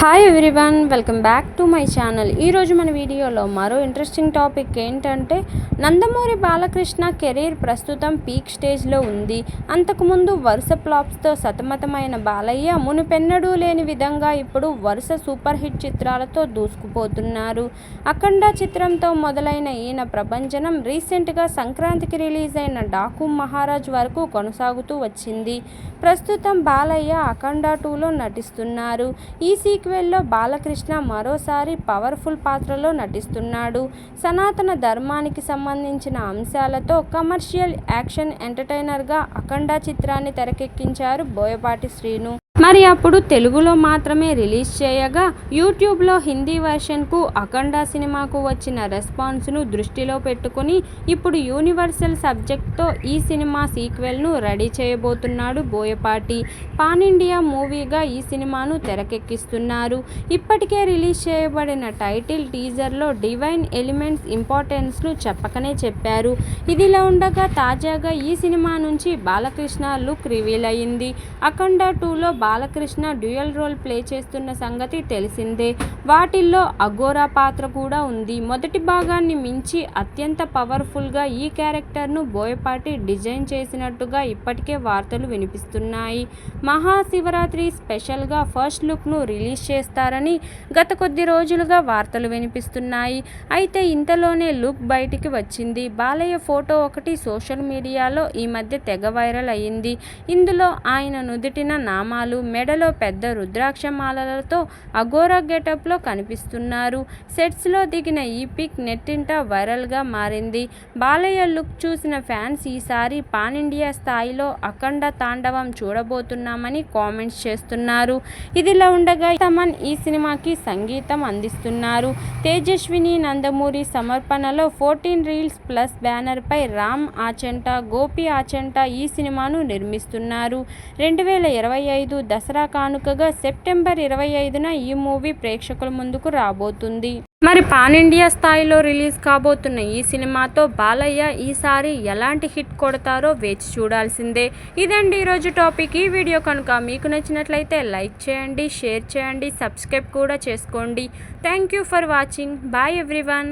Hi everyone welcome back to my channel ఈరోజు మన వీడియోలో మరో ఇంట్రెస్టింగ్ టాపిక్ ఏంటంటే నందమూరి బాలకృష్ణ కెరీర్ ప్రస్తుతం పీక్ స్టేజ్లో ఉంది. అంతకుముందు వరుస ప్లాప్స్తో సతమతమైన బాలయ్య మునుపెన్నడూ లేని విధంగా ఇప్పుడు వరుస సూపర్ హిట్ చిత్రాలతో దూసుకుపోతున్నారు. అఖండ చిత్రంతో మొదలైన ఈయన ప్రభంజనం రీసెంట్గా సంక్రాంతికి రిలీజ్ అయిన డాకు మహారాజ్ వరకు కొనసాగుతూ వచ్చింది. ప్రస్తుతం బాలయ్య అఖండ టూలో నటిస్తున్నారు. ఈ సీక్వెల్లో బాలకృష్ణ మరోసారి పవర్ఫుల్ పాత్రలో నటిస్తున్నాడు. సనాతన ధర్మానికి సంబంధించిన అంశాలతో కమర్షియల్ యాక్షన్ ఎంటర్టైనర్గా అఖండ చిత్రాన్ని తెరకెక్కించారు బోయపాటి శ్రీను. మరి అప్పుడు తెలుగులో మాత్రమే రిలీజ్ చేయగా యూట్యూబ్లో హిందీ వెర్షన్కు అఖండ సినిమాకు వచ్చిన రెస్పాన్స్ను దృష్టిలో పెట్టుకుని ఇప్పుడు యూనివర్సల్ సబ్జెక్ట్తో ఈ సినిమా సీక్వెల్ను రెడీ చేయబోతున్నాడు బోయపాటి. పాన్ ఇండియా మూవీగా ఈ సినిమాను తెరకెక్కిస్తున్నారు. ఇప్పటికే రిలీజ్ చేయబడిన టైటిల్ టీజర్లో డివైన్ ఎలిమెంట్స్ ఇంపార్టెన్స్ను చెప్పకనే చెప్పారు. ఇదిలా ఉండగా తాజాగా ఈ సినిమా నుంచి బాలకృష్ణ లుక్ రివీల్ అయింది. అఖండ టూలో బాలకృష్ణ డ్యూయల్ రోల్ ప్లే చేస్తున్న సంగతి తెలిసిందే. వాటిల్లో అగోరా పాత్ర కూడా ఉంది. మొదటి భాగాన్ని మించి అత్యంత పవర్ఫుల్గా ఈ క్యారెక్టర్ను బోయపాటి డిజైన్ చేసినట్టుగా ఇప్పటికే వార్తలు వినిపిస్తున్నాయి. మహాశివరాత్రి స్పెషల్గా ఫస్ట్ లుక్ను రిలీజ్ చేస్తారని గత కొద్ది రోజులుగా వార్తలు వినిపిస్తున్నాయి. అయితే ఇంతలోనే లుక్ బయటికి వచ్చింది. బాలయ్య ఫోటో ఒకటి సోషల్ మీడియాలో ఈ మధ్య తెగ వైరల్ అయ్యింది ఇందులో ఆయన నుదుటిన నామాలు మెడలో పెద్ద రుద్రాక్ష మాలలతో అఘోరా గెటప్లో కనిపిస్తున్నారు. సెట్స్లో దిగిన ఈ పిక్ నెట్టింట వైరల్గా మారింది. బాలయ్య లుక్ చూసిన ఫ్యాన్స్ ఈసారి పాన్ ఇండియా స్థాయిలో అఖండ తాండవం చూడబోతున్నామని కామెంట్స్ చేస్తున్నారు. ఇదిలా ఉండగా తమన్ ఈ సినిమాకి సంగీతం అందిస్తున్నారు. తేజస్విని నందమూరి సమర్పణలో ఫోర్టీన్ రీల్స్ ప్లస్ బ్యానర్పై రామ్ ఆచంట గోపి ఆచంట ఈ సినిమాను నిర్మిస్తున్నారు. రెండు వేల ఇరవై ఐదు దసరా కానుకగా సెప్టెంబర్ ఇరవై ఐదున ఈ మూవీ ప్రేక్షకుల ముందుకు రాబోతుంది. మరి పాన్ ఇండియా స్థాయిలో రిలీజ్ కాబోతున్న ఈ సినిమాతో బాలయ్య ఈసారి ఎలాంటి హిట్ కొడతారో వేచి చూడాల్సిందే. ఇదండి ఈరోజు టాపిక్. ఈ వీడియో కనుక మీకు నచ్చినట్లయితే లైక్ చేయండి షేర్ చేయండి సబ్స్క్రైబ్ కూడా చేసుకోండి. Thank you for watching. Bye everyone.